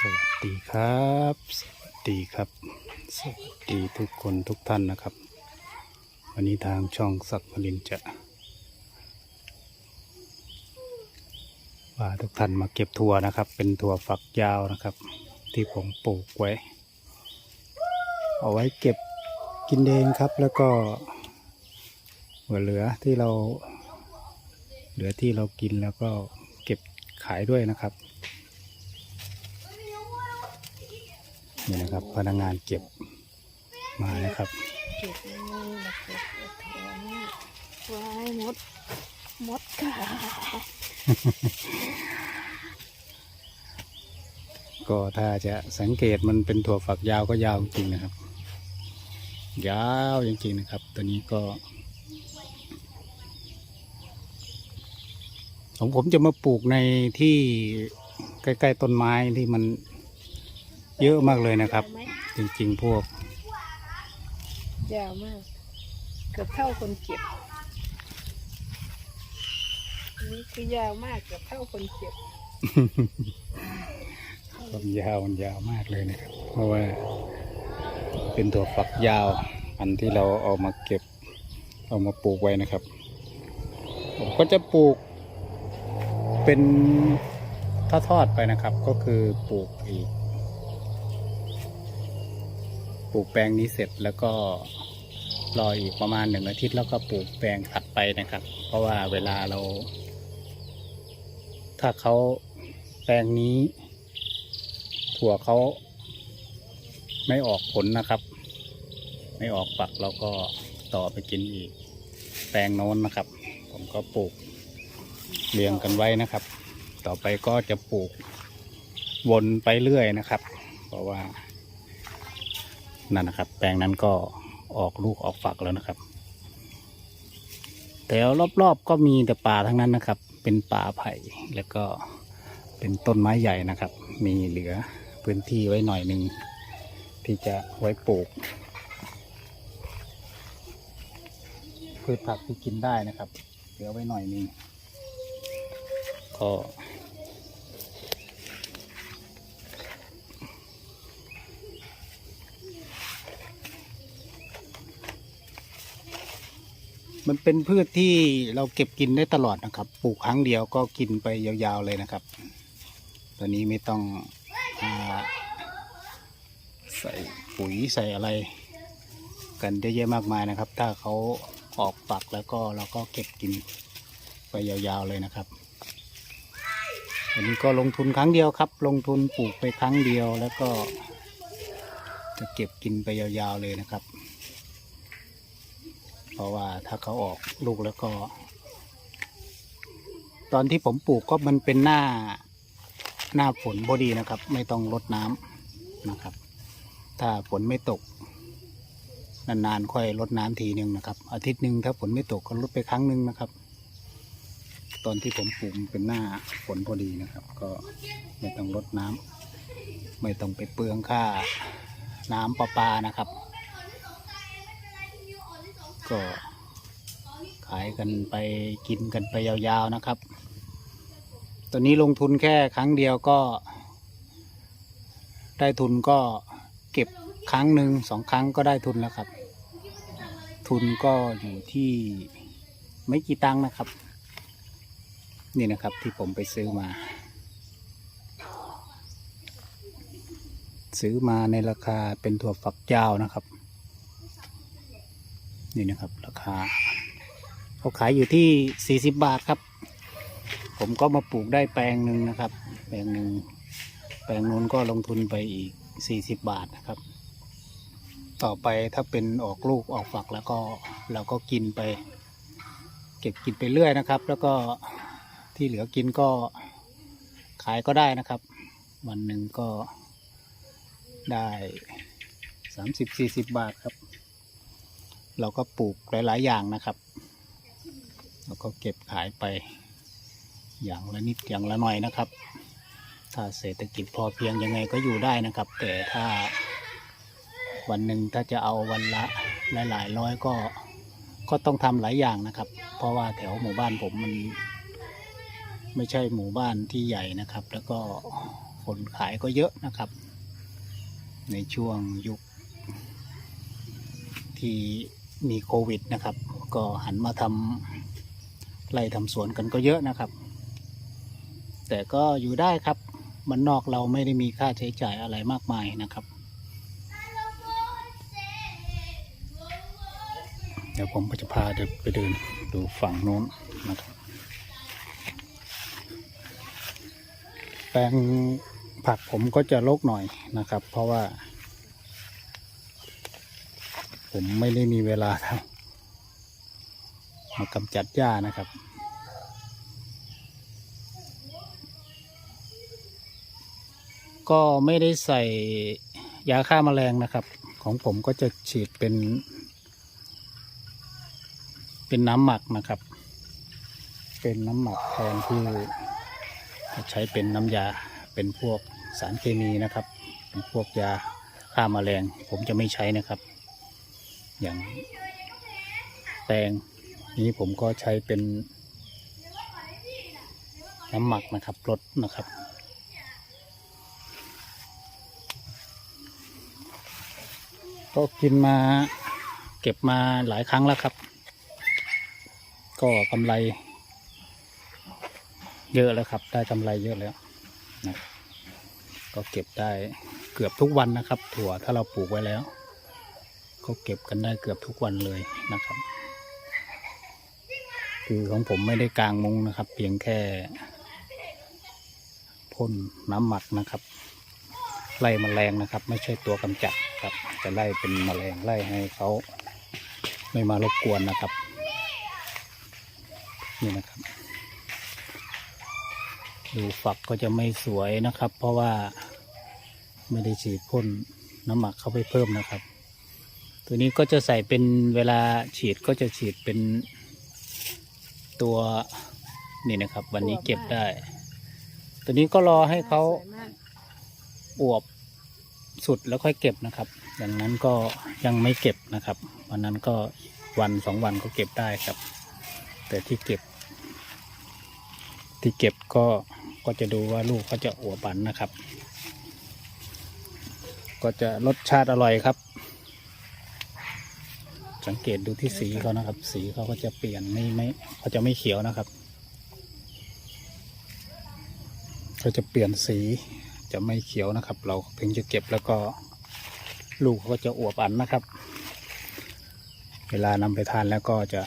สวัสดีครับ สวัสดีครับ สวัสดีทุกคนทุกท่านนะครับ วันนี้ทางช่องสักมลินจะว่าทุกท่านมาเก็บถั่วนะครับ เป็นถั่วฝักยาวนะครับ ที่ผมปลูกไว้ เอาไว้เก็บกินเองครับ แล้วก็เหลือที่เรา เหลือที่เรากินแล้วก็เก็บขายด้วยนะครับ นี่นะครับ พนักงานเก็บมานะครับ เก็บนี่มาเก็บเอาถั่วนี่ไว้มดมดค่ะก็ถ้าจะสังเกตมันเป็นถั่วฝักยาวก็ยาวจริงนะครับ ยาวจริงๆนะครับ ตัวนี้ก็ ของผมจะมาปลูกในที่ใกล้ ๆ ต้นไม้ที่มัน เยอะมากเลยนะครับยาวไหมจริงๆพวก ยาวมาก เกือบเท่าคนเก็บอันนี่คือยาวมากเกือบเท่าคนเก็บความยาวมันยาวมากเลยนะครับ เพราะว่า เป็นถั่วฝักยาว อันที่เราเอามาเก็บ เอามาปลูกไว้นะครับ ผมก็จะปลูกเป็นทอดๆไปนะครับ ก็คือปลูกอีก ป ลูกแปลงนี้เสร็จแล้วก็รออีกประมาณหนึ่งอาทิตย์แล้วก็ปลูกแปลงถัดไปนะครับ เพราะว่าเวลาเรา ถ้าเขาแปลงนี้ ถั่วเขาไม่ออกผลนะครับ ไม่ออกฝักเราก็ต่อไปกินอีก แปลงโน้นนะครับ ผมก็ปลูกเรียงกันไว้นะครับ ต่อไปก็จะปลูกวนไปเรื่อยนะครับ เพราะว่า นั่นนะครับ แปลงนั้นก็ออกลูกออกฝักแล้วนะครับ แต่รอบๆก็มีแต่ป่าทั้งนั้นนะครับ เป็นป่าไผ่แล้วก็เป็นต้นไม้ใหญ่นะครับ มีเหลือพื้นที่ไว้หน่อยหนึ่งที่จะไว้ปลูกพืชผักที่กินได้นะครับ เหลือไว้หน่อยหนึงก็ มันเป็นพืชที่เราเก็บกินได้ตลอดนะครับ ปลูกครั้งเดียวก็กินไปยาวๆเลยนะครับ ตอนนี้ไม่ต้องอใส่ปุ๋ยใส่อะไร กันเยอะแยะมากมายนะครับ ถ้าเขาออกฝักแล้วก็เราก็เก็บกินไปยาวๆเลยนะครับอันนี้ก็ลงทุนครั้งเดียวครับ ลงทุนปลูกไปครั้งเดียวแล้วก็จะเก็บกินไปยาวๆเลยนะครับ เพราะว่าถ้าเขาออกลูกแล้วก็ ตอนที่ผมปลูกก็มันเป็นหน้าหน้าฝนพอดีนะครับ ไม่ต้องรดน้ำนะครับ ถ้าฝนไม่ตก นานๆค่อยรดน้ำทีหนึ่งนะครับ อาทิตย์หนึ่งถ้าฝนไม่ตกก็รดไปครั้งหนึ่งนะครับ ตอนที่ผมปลูกเป็นหน้าฝนพอดีนะครับ ก็ไม่ต้องรดน้ำไม่ต้องไปเปลืองค่าน้ำประปานะครับ ก็ขายกันไปกินกันไปยาวๆนะครับ ตอนนี้ลงทุนแค่ครั้งเดียวก็ ได้ทุนก็เก็บครั้งหนึ่งสองครั้งก็ได้ทุนแล้วครับ ทุนก็อยู่ที่ไม่กี่ตังค์นะครับ นี่นะครับที่ผมไปซื้อมา ซื้อมาในราคาเป็นถั่วฝักยาวนะครับ นี่นะครับ ราคาเขาขายอยู่ที่ 40 บาทครับ ผมก็มาปลูกได้แปลงหนึ่งนะครับ แปลงหนึ่งแปลงนู้นก็ลงทุนไปอีก 40 บาทนะครับ ต่อไปถ้าเป็นออกลูกออกฝักแล้วก็เราก็กินไป เก็บกินไปเรื่อยนะครับ แล้วก็ที่เหลือกินก็ขายก็ได้นะครับ วันหนึ่งก็ได้ 30-40 บาทครับ เราก็ปลูกหลาย ๆ อย่างนะครับแล้วก็เก็บขายไปอย่างละนิดอย่างละหน่อยนะครับ ถ้าเศรษฐกิจพอเพียงยังไงก็อยู่ได้นะครับ แต่ถ้าวันหนึ่งถ้าจะเอาวันละหลายๆร้อยก็ก็ต้องทำหลายอย่างนะครับ เพราะว่าแถวหมู่บ้านผมมัน ไม่ใช่หมู่บ้านที่ใหญ่นะครับ แล้วก็คนขายก็เยอะนะครับ ในช่วงยุคที่ มีโควิดนะครับ ก็หันมาทำไร่ทำสวนกันก็เยอะนะครับ แต่ก็อยู่ได้ครับมันนอกเราไม่ได้มีค่าใช้จ่ายอะไรมากมายนะครับ เดี๋ยวผมก็จะพาเดินไปเดินดูฝั่งโน้นนะครับ แปลงผักผมก็จะรกหน่อยนะครับ เพราะว่า ผมไม่ได้มีเวลาทำมากำจัดหญ้านะครับก็ไม่ได้ใส่ยาฆ่าแมลงนะครับ ของผมก็จะฉีดเป็น เป็นน้ำหมักนะครับ เป็นน้ำหมักแทนที่จะใช้เป็นน้ำยาเป็นพวกสารเคมีนะครับ เป็นพวกยาฆ่าแมลงผมจะไม่ใช้นะครับ อย่างแตงนี้ผมก็ใช้เป็นน้ำหมักนะครับรดนะครับ ก็กินมาเก็บมาหลายครั้งแล้วครับ ก็กำไร เยอะแล้วครับ ได้กำไรเยอะแล้วนะก็เก็บได้เกือบทุกวันนะครับ ถั่วถ้าเราปลูกไว้แล้ว ก็เก็บกันได้เกือบทุกวันเลยนะครับ คือของผมไม่ได้กางมุงนะครับ เพียงแค่พ่นน้ำหมักนะครับ ไล่แมลงนะครับ ไม่ใช่ตัวกำจัดครับจะไล่เป็นแมลงไล่ให้เขาไม่มารบกวนนะครับ นี่นะครับ ดูฝักก็จะไม่สวยนะครับ เพราะว่าไม่ได้ฉีดพ่นน้ำหมักเข้าไปเพิ่มนะครับ ตัวนี้ก็จะใส่เป็นเวลาฉีดก็จะฉีดเป็นตัวนี่นะครับ วันนี้เก็บได้ ตัวนี้ก็รอให้เขาอวบสุดแล้วค่อยเก็บนะครับอย่างนั้นก็ยังไม่เก็บนะครับ วันนั้นก็วันสองวันก็เก็บได้ครับ แต่ที่เก็บ ที่เก็บก็ก็จะดูว่าลูกเขาจะอวบปันนะครับ ก็จะรสชาติอร่อยครับ สังเกตดูที่สีเขานะครับ สีเขาก็จะเปลี่ยนไม่ไม่เขาจะไม่เขียวนะครับเขาจะเปลี่ยนสีจะไม่เขียวนะครับ เราถึงจะเก็บแล้วก็ลูกเขาก็จะอวบอันนะครับ เวลานำไปทานแล้วก็จะ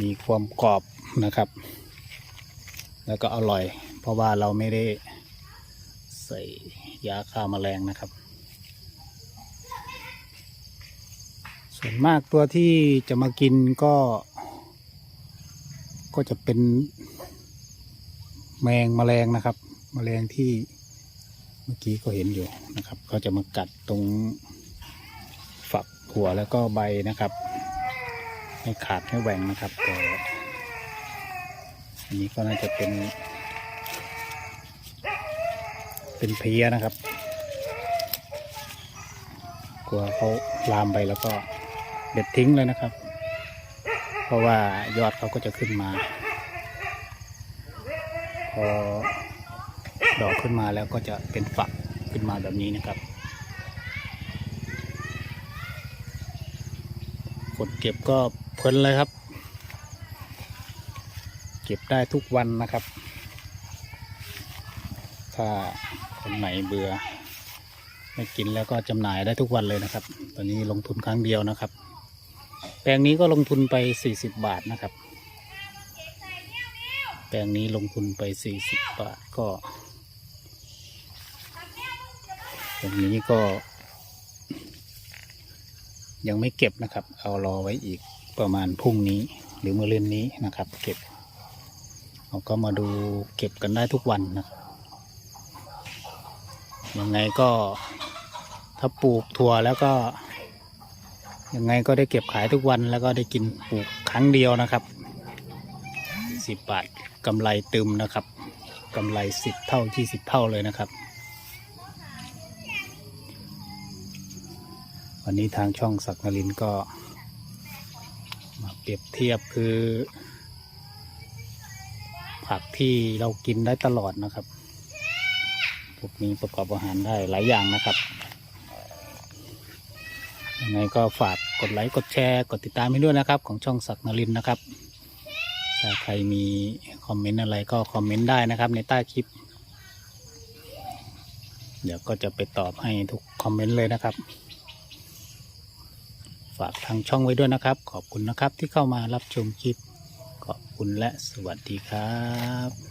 มีความกรอบนะครับ แล้วก็อร่อย เพราะว่าเราไม่ได้ใส่ยาฆ่าแมลงนะครับ ส่วนมากตัวที่จะมากินก็ ก็จะเป็นแมงมแมลงนะครับมแมลงที่เมื่อกี้ก็เห็นอยู่นะครับ ก็จะมากัดตรงฝักหัวแล้วก็ใบนะครับให้ขาดให้แหว่งนะครับแต่อันนี้ก็น่าจะเป็น เป็นเพี้ยนะครับ กลัวเขาลามไปแล้วก็ เด็ดทิ้งเลยนะครับ เพราะว่ายอดเขาก็จะขึ้นมา พอดอกขึ้นมาแล้วก็จะเป็นฝักขึ้นมาแบบนี้นะครับ กดเก็บก็เพลินเลยครับ เก็บได้ทุกวันนะครับ ถ้าคนไหนเบื่อไม่กินแล้วก็จำหน่ายได้ทุกวันเลยนะครับ ตอนนี้ลงทุนครั้งเดียวนะครับ แปลงนี้ก็ลงทุนไป 40 บาทนะครับ แปลงนี้ลงทุนไป 40 บาทก็ตรงนี้ก็ ยังไม่เก็บนะครับ เอารอไว้อีกประมาณพรุ่งนี้หรือเมะรืนนี้นะครับ เก็บเราก็มาดูเก็บกันได้ทุกวันนะครับยังไงก็ถ้าปลูกถั่วแล้วก็ ยังไงก็ได้เก็บขายทุกวันแล้วก็ได้กินปลูกครั้งเดียวนะครับสิบบาทกำไรตึมนะครับกำไรสิบเท่ายี่สิบเท่าเลยนะครับ วันนี้ทางช่องสักนลินก็ มาเปรียบเทียบคือ ผักที่เรากินได้ตลอดนะครับพวกนี้ประกอบอาหารได้หลายอย่างนะครับ ยังไงก็ฝากกดไลค์กดแชร์ กดติดตามให้ด้วยนะครับ ของช่องศักดิ์นรินนะครับ ถ้าใครมีคอมเมนต์อะไรก็คอมเมนต์ได้นะครับในใต้คลิป เดี๋ยวก็จะไปตอบให้ทุกคอมเมนต์เลยนะครับ ฝากทางช่องไว้ด้วยนะครับ ขอบคุณนะครับที่เข้ามารับชมคลิป ขอบคุณและสวัสดีครับ